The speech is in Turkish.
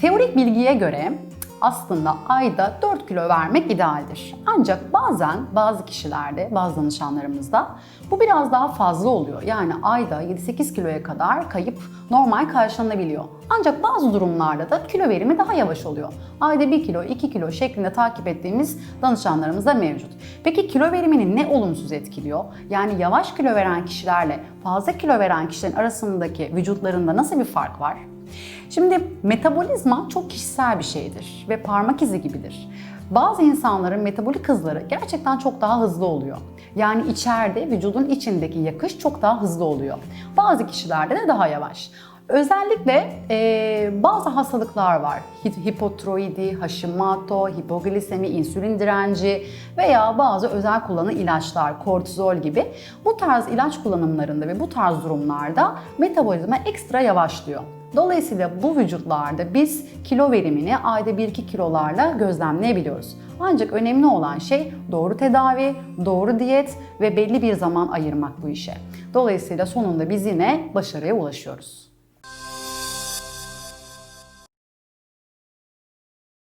Teorik bilgiye göre aslında ayda 4 kilo vermek idealdir. Ancak bazen bazı kişilerde, bazı danışanlarımızda bu biraz daha fazla oluyor. Yani ayda 7-8 kiloya kadar kayıp normal karşılanabiliyor. Ancak bazı durumlarda da kilo verimi daha yavaş oluyor. Ayda 1 kilo, 2 kilo şeklinde takip ettiğimiz danışanlarımız da mevcut. Peki kilo verimini ne olumsuz etkiliyor? Yani yavaş kilo veren kişilerle fazla kilo veren kişilerin arasındaki vücutlarında nasıl bir fark var? Şimdi metabolizma çok kişisel bir şeydir ve parmak izi gibidir. Bazı insanların metabolik hızları gerçekten çok daha hızlı oluyor. Yani içeride vücudun içindeki yakış çok daha hızlı oluyor. Bazı kişilerde de daha yavaş. Özellikle e, bazı hastalıklar var. Hi- Hipotiroidi, Hashimoto, hipoglisemi, insülin direnci veya bazı özel kullanılan ilaçlar, kortizol gibi. Bu tarz ilaç kullanımlarında ve bu tarz durumlarda metabolizma ekstra yavaşlıyor. Dolayısıyla bu vücutlarda biz kilo verimini ayda 1-2 kilolarla gözlemleyebiliyoruz. Ancak önemli olan şey doğru tedavi, doğru diyet ve belli bir zaman ayırmak bu işe. Dolayısıyla sonunda biz yine başarıya ulaşıyoruz.